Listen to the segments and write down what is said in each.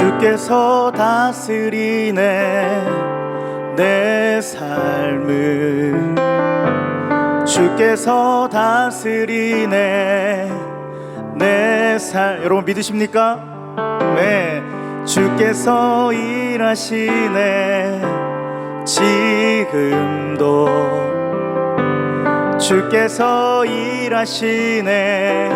주께서 다스리네 내 삶을. 주께서 다스리네 내 삶. 여러분 믿으십니까? 네. 주께서 일하시네 지금도. 주께서 일하시네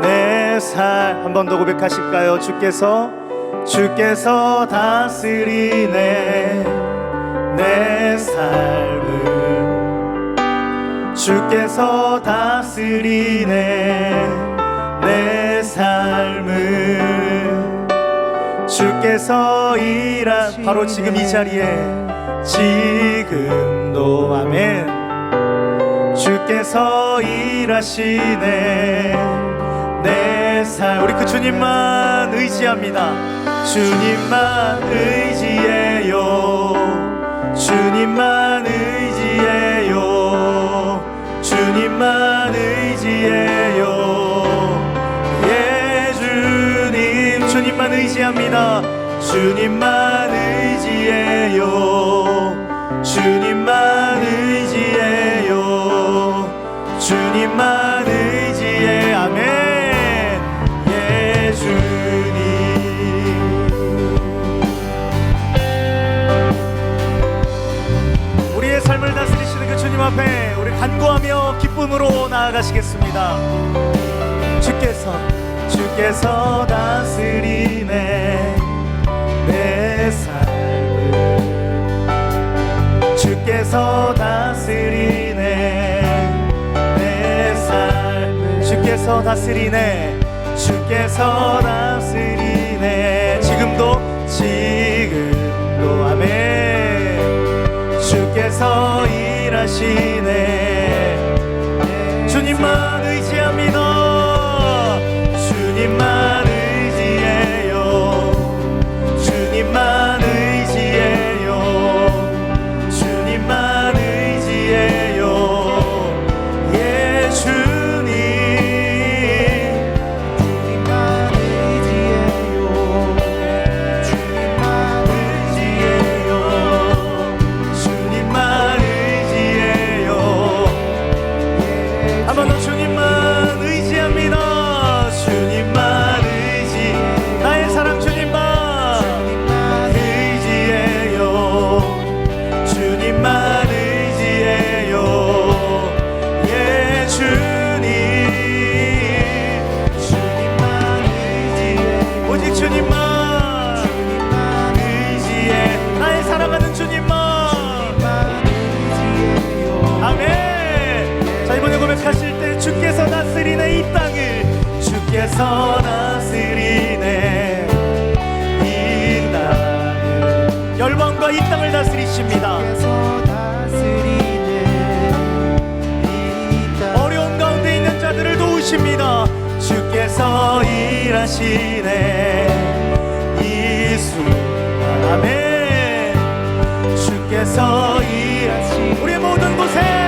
내 삶. 한 번 더 고백하실까요? 주께서 주께서 다스리네 내 삶을. 주께서 다스리네 내 삶을. 주께서 일하 바로 지금 이 자리에 지금도. 아멘. 주께서 일하시네 내 삶. 우리 그 주님만 의지합니다 주님만 의지해요. 주님만 의지해요. 주님만 의지해요. 예 주님 주님만 의지합니다. 주님만 의지해요. 주님만 의지해요. 주님만 나아가시겠습니다. 주께서 주께서 다스리네. 내 삶을. 주께서 다스리네. 내 삶을. 주께서 다스리네. 주께서 다스리네. 지금도 지금도. 아멘. 주께서 일하시네 주님만 의 다스리십니다. 어려운 가운데 있는 자들을 도우십니다. 주께서 일하시네. 이 순간 아멘. 주께서 일하시 우리의 모든 곳에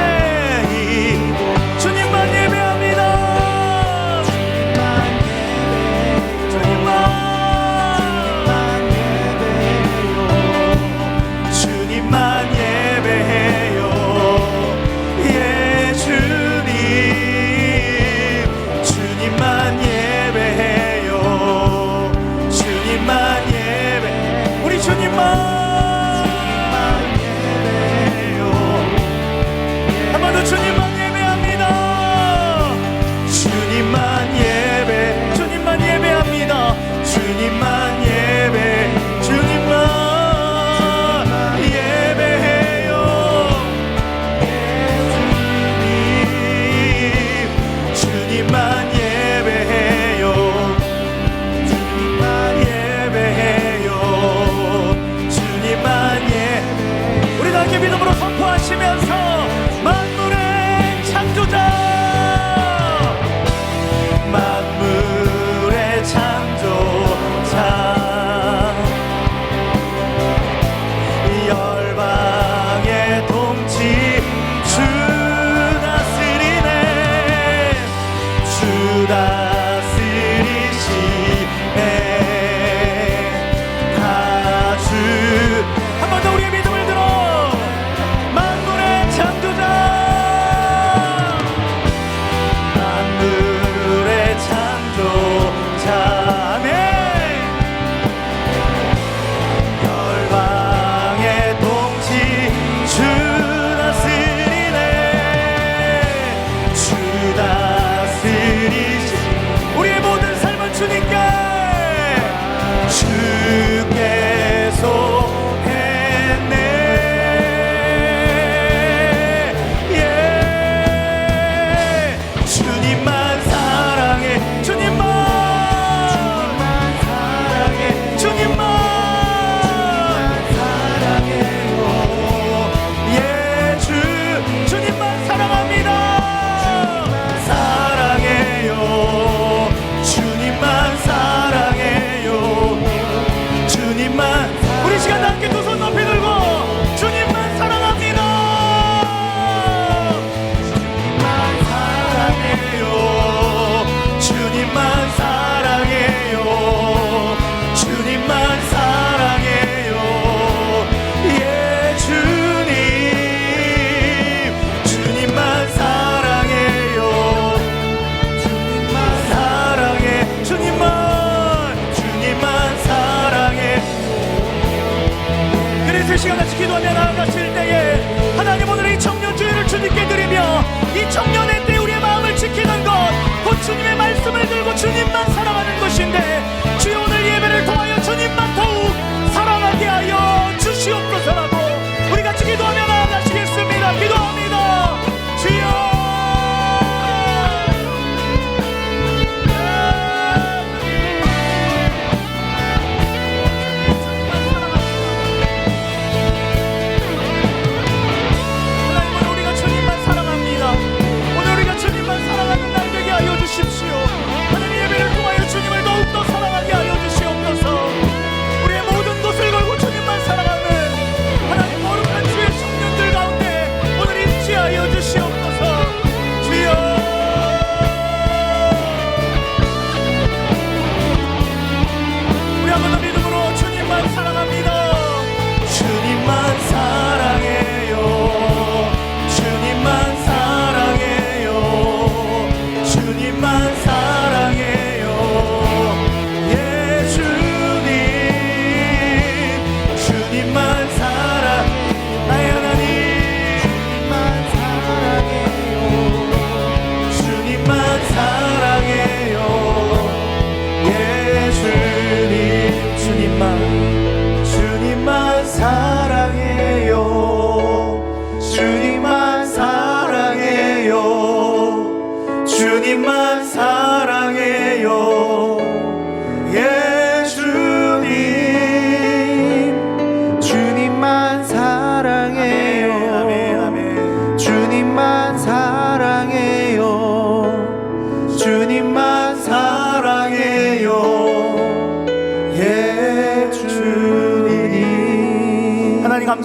이 청년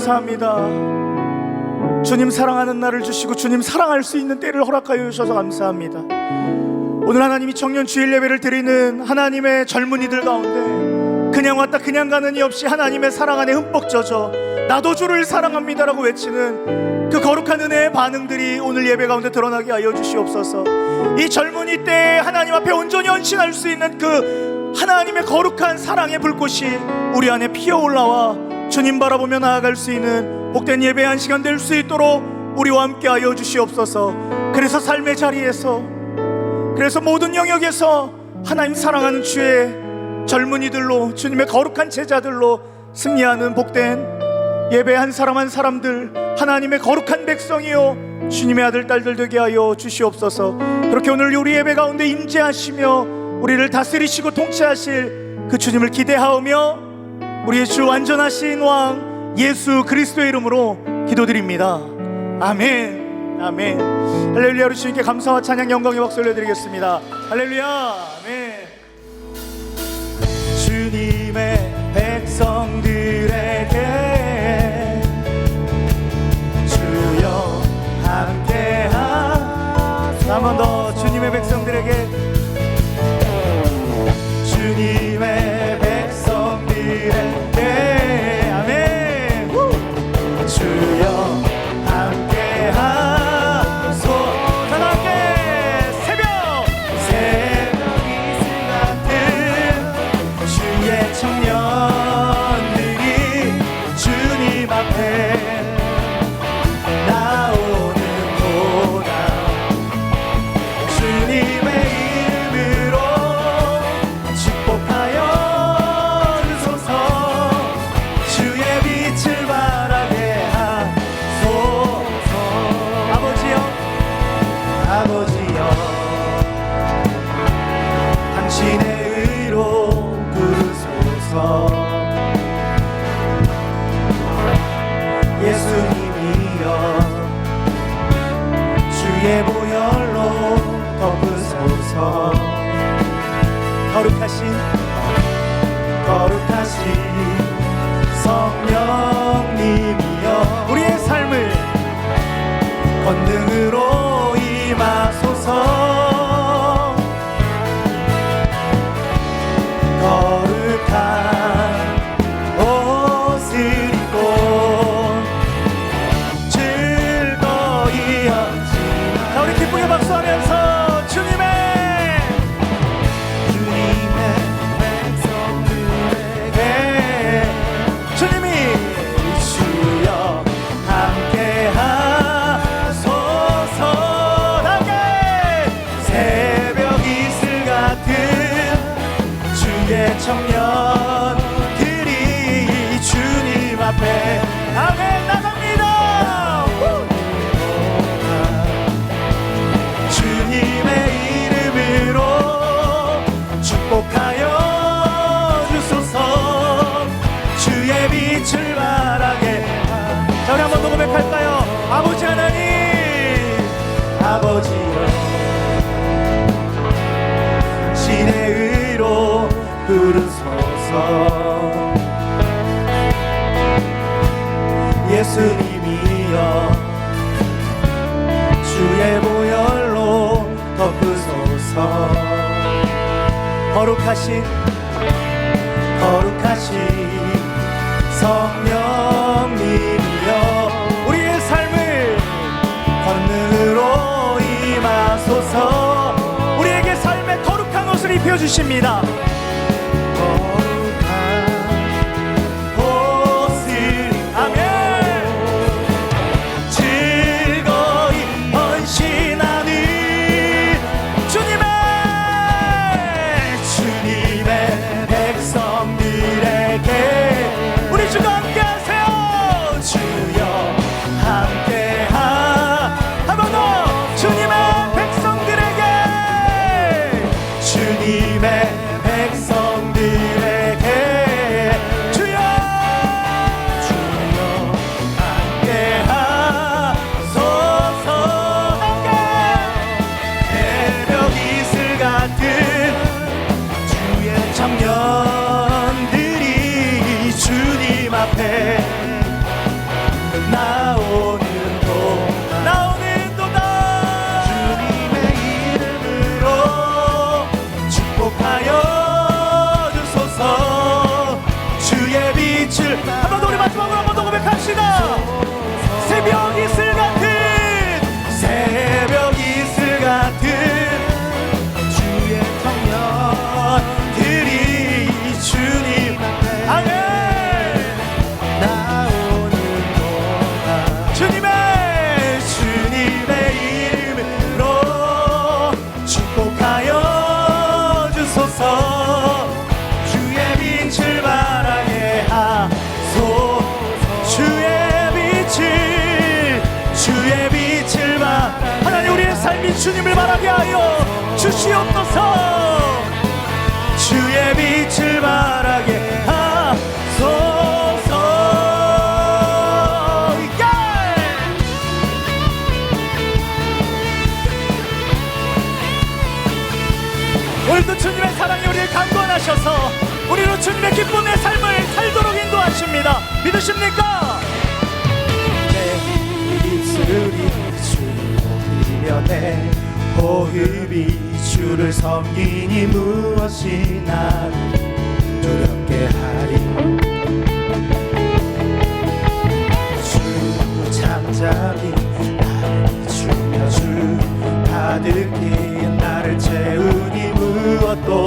감사합니다. 주님 사랑하는 날을 주시고 주님 사랑할 수 있는 때를 허락하여 주셔서 감사합니다. 오늘 하나님이 청년 주일 예배를 드리는 하나님의 젊은이들 가운데 그냥 왔다 그냥 가는 이 없이 하나님의 사랑 안에 흠뻑 젖어 나도 주를 사랑합니다라고 외치는 그 거룩한 은혜의 반응들이 오늘 예배 가운데 드러나게 하여 주시옵소서. 이 젊은이 때 하나님 앞에 온전히 헌신할 수 있는 그 하나님의 거룩한 사랑의 불꽃이 우리 안에 피어 올라와 주님 바라보며 나아갈 수 있는 복된 예배 한 시간 될 수 있도록 우리와 함께 하여 주시옵소서. 그래서 삶의 자리에서 그래서 모든 영역에서 하나님 사랑하는 주의 젊은이들로 주님의 거룩한 제자들로 승리하는 복된 예배 한 사람 한 사람들 하나님의 거룩한 백성이요 주님의 아들 딸들 되게 하여 주시옵소서. 그렇게 오늘 우리 예배 가운데 임재하시며 우리를 다스리시고 통치하실 그 주님을 기대하오며 우리의 주 완전하신 왕 예수 그리스도의 이름으로 기도드립니다. 아멘. 아멘. 할렐루야 주님께 감사와 찬양 영광의 박수 올려드리겠습니다. 할렐루야. 아멘. 주님의 백성들에게 주여 함께하. 한번 더 주님의 백성들에게 부 주옵소서. 거룩하신 거룩하신 성령님이여 우리의 삶을 건으로 임하소서. 우리에게 삶의 거룩한 옷을 입혀주십니다. 주님을 바라게 하여 주시옵소서 주의 빛을 바라게 하소서 yeah! 오늘도 주님의 사랑이 우리를 강건하셔서 우리로 주님의 기쁨의 삶을 살도록 인도하십니다 믿으십니까? 내 입술을 사면에 호흡이 주를 섬기니 무엇이 나를 두렵게 하리? 주 잠자리 나를 주며 주 다득히 나를 채우니 무엇도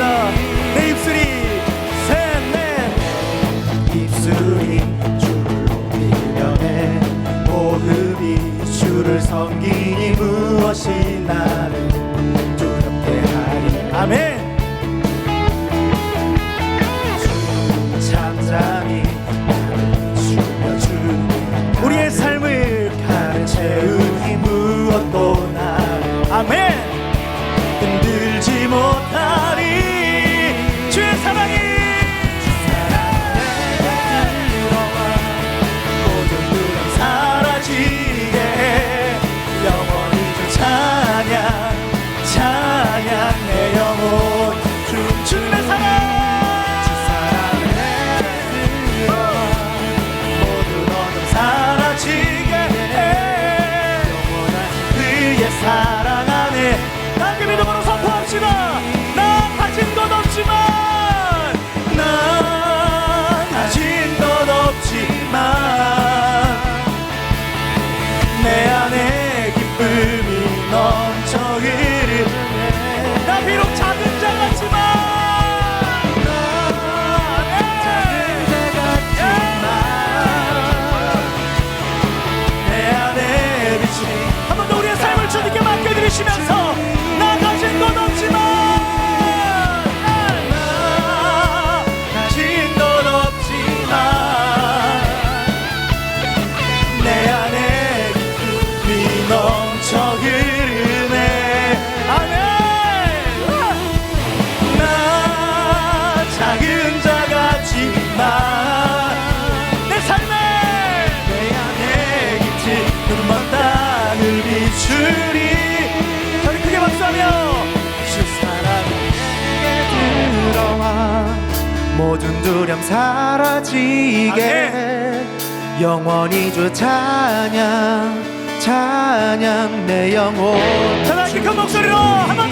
감사합니다. 내 입술이 모든 두려움 사라지게. 영원히 주 찬양 찬양 내 영혼. 자, 다시 큰 목소리로 한번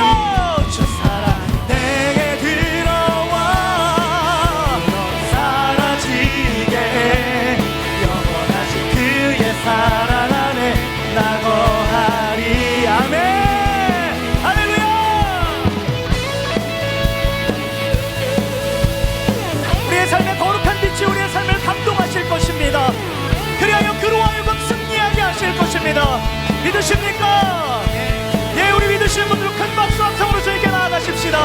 삶의 거룩한 빛이 우리의 삶을 감동하실 것입니다 그리하여 그로 하여금 승리하게 하실 것입니다 믿으십니까? 예, 우리 믿으시는 분들 큰 박수 함성으로 저에게 나아가십시다.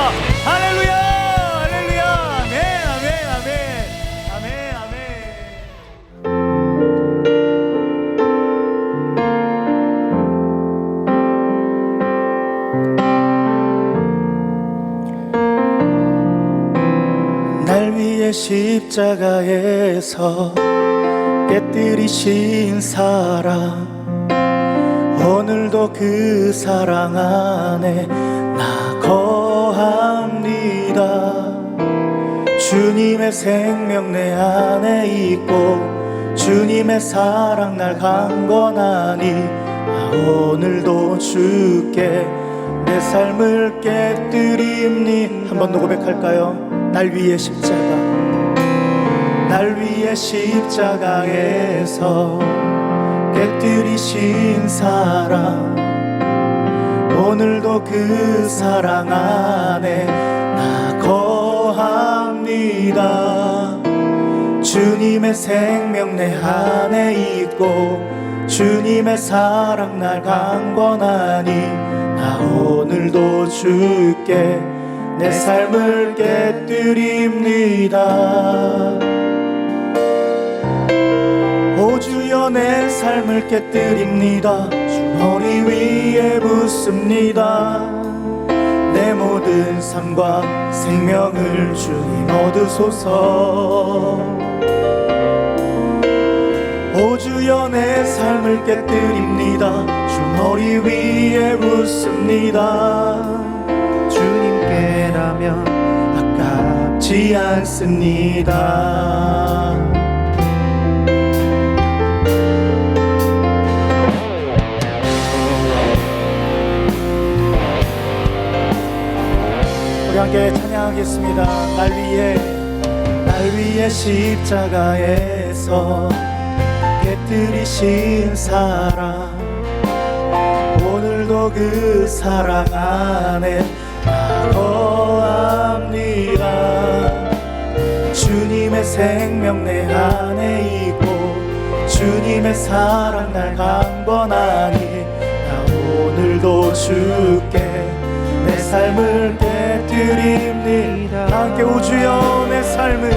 할렐루야, 십자가에서 깨뜨리신 사랑 오늘도 그 사랑 안에 나 거합니다. 주님의 생명 내 안에 있고 주님의 사랑 날 강건하니 아, 오늘도 주께 내 삶을 깨뜨립니 한번 더 고백할까요? 날 위해 십자가 날 위해 십자가에서 깨뜨리신 사랑 오늘도 그 사랑 안에 나 거합니다. 주님의 생명 내 안에 있고 주님의 사랑 날 강건하니 나 오늘도 주께 내 삶을 깨뜨립니다 주여 내 삶을 깨뜨립니다. 주 머리 위에 붓습니다. 내 모든 삶과 생명을 주님 얻으소서. 오 주여 내 삶을 깨뜨립니다. 주 머리 위에 붓습니다. 주님께라면 아깝지 않습니다 함께 찬양하겠습니다. 날 위해 날 위해 십자가에서 깨뜨리신 사랑. 오늘도 그 사랑 안에 나 거합니다. 주님의 생명 내 안에 있고 주님의 사랑 날 강건하니 나 오늘도 주께 내 삶을 깨 뜨립니다. 함께 오주여 내 삶을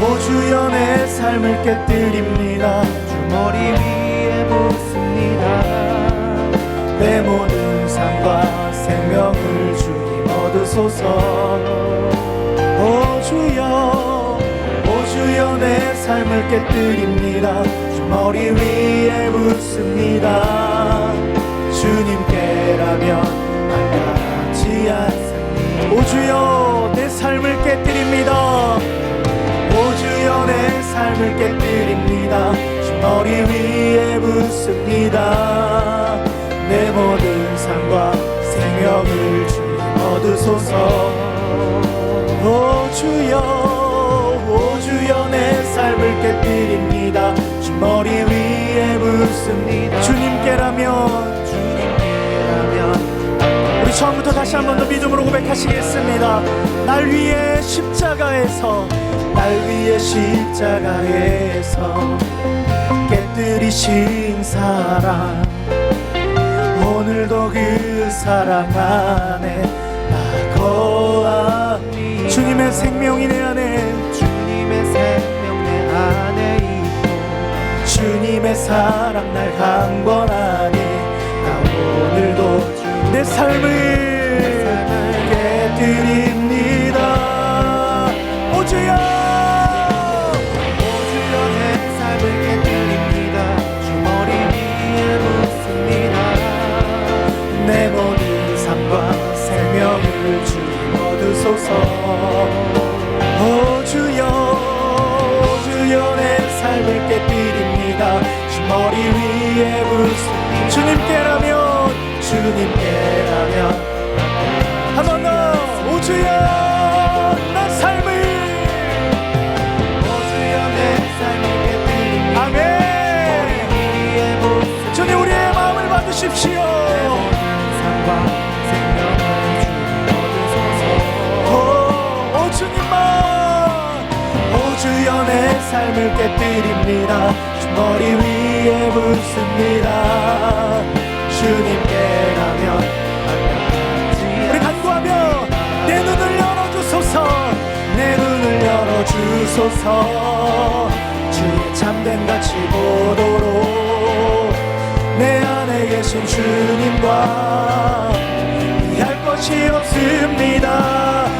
오주여 내 삶을 깨뜨립니다. 주 머리 위에 붓습니다. 내 모든 삶과 생명을 주님 얻으소서. 오 주여 오 주여 내 삶을 깨뜨립니다. 주 머리 위에 묻습니다. 주님께라면 지 않습니다 오 주여 내 삶을 깨뜨립니다. 오 주여 내 삶을 깨뜨립니다. 주 머리 위에 붓습니다. 내 모든 삶과 생명을 주님 얻으소서. 오 주여 오 주여 내 삶을 깨뜨립니다. 주 머리 위에 붓습니다. 주님께라면 처음부터 다시 한 번 더 믿음으로 고백하시겠습니다. 날 위해 십자가에서 날 위해 십자가에서 깨뜨리신 사랑 그 사랑 안에 나 거하니 주님의 생명이 내 안에 주님의 생명 내 안에 있고 주님의 사랑 날 강권하니 나 오늘도 내 삶을 삶을 깨뜨립니다. 주 머리 위에 붓습니다. 주님께라면 우리 간구하며 내 눈을 열어주소서. 내 눈을 열어주소서. 주의 참된 가치 보도록 내 안에 계신 주님과 이할 것이 없습니다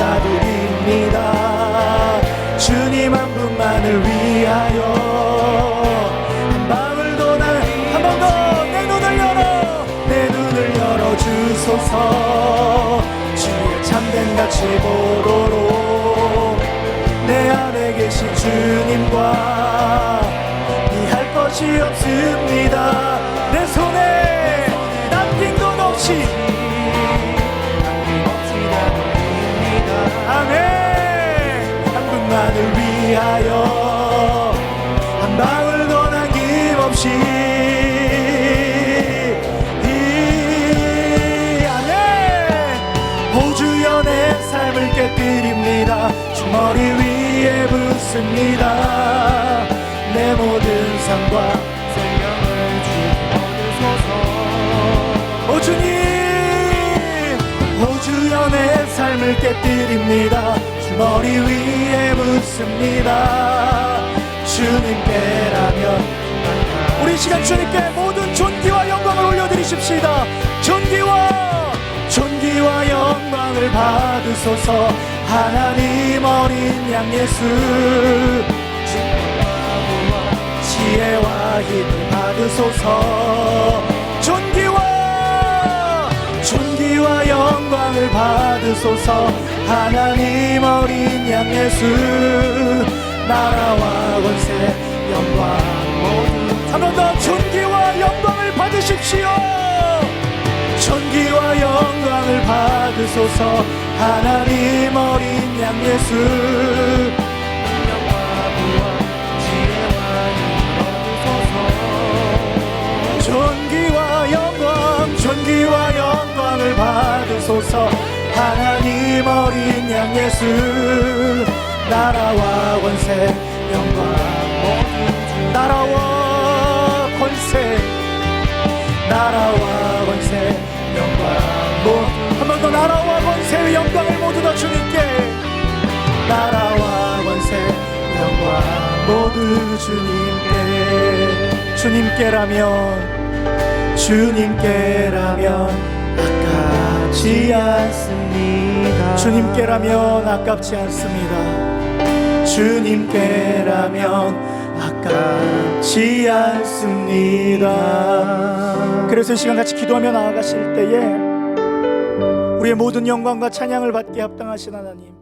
다 드립니다. 주님 한 분만을 위하여 한 방울 더날한 번 더 내 눈을 열어 내 눈을 열어 주소서. 주의 참된 가치 보도록 내 안에 계신 주님과 이할 것이 없습니다 위하여 한 방울 더 남김없이 이 아멘 호주여 내 삶을 깨뜨립니다. 주 머리 위에 붓습니다. 내 모든 삶과 생명을 주님 얻으소서. 오 주님! 오 주여 내 삶을 깨뜨립니다. 주 머리 위에 묻습니다. 주님께라면. 우리 이 시간 주님께 모든 존귀와 영광을 올려드리십시다. 존귀와 존귀와 영광을 받으소서. 하나님 어린 양 예수. 지혜와 힘을 받으소서. 존귀와 존귀와 영광을 받으소서 하나님 어린 양 예수 나라와 권세 영광 모두. 한 번 더 존귀와 영광을 받으십시오. 존귀와 영광을 받으소서. 하나님 어린 양 예수 존귀와 영광 존귀와 영광을 받으소서 하나님 어린 양 예수 나라와 권세 영광 모두 나라와 권세 나라와 권세 영광 모두 한번 더 나라와 권세 영광을 모두 다 주님께. 나라와 권세 영광 모두 주님께. 주님께라면 주님께라면 아깝지 않습니다. 주님께라면 아깝지 않습니다. 주님께라면 아깝지 않습니다. 그래서 이 시간 같이 기도하며 나아가실 때에 우리의 모든 영광과 찬양을 받게 합당하신 하나님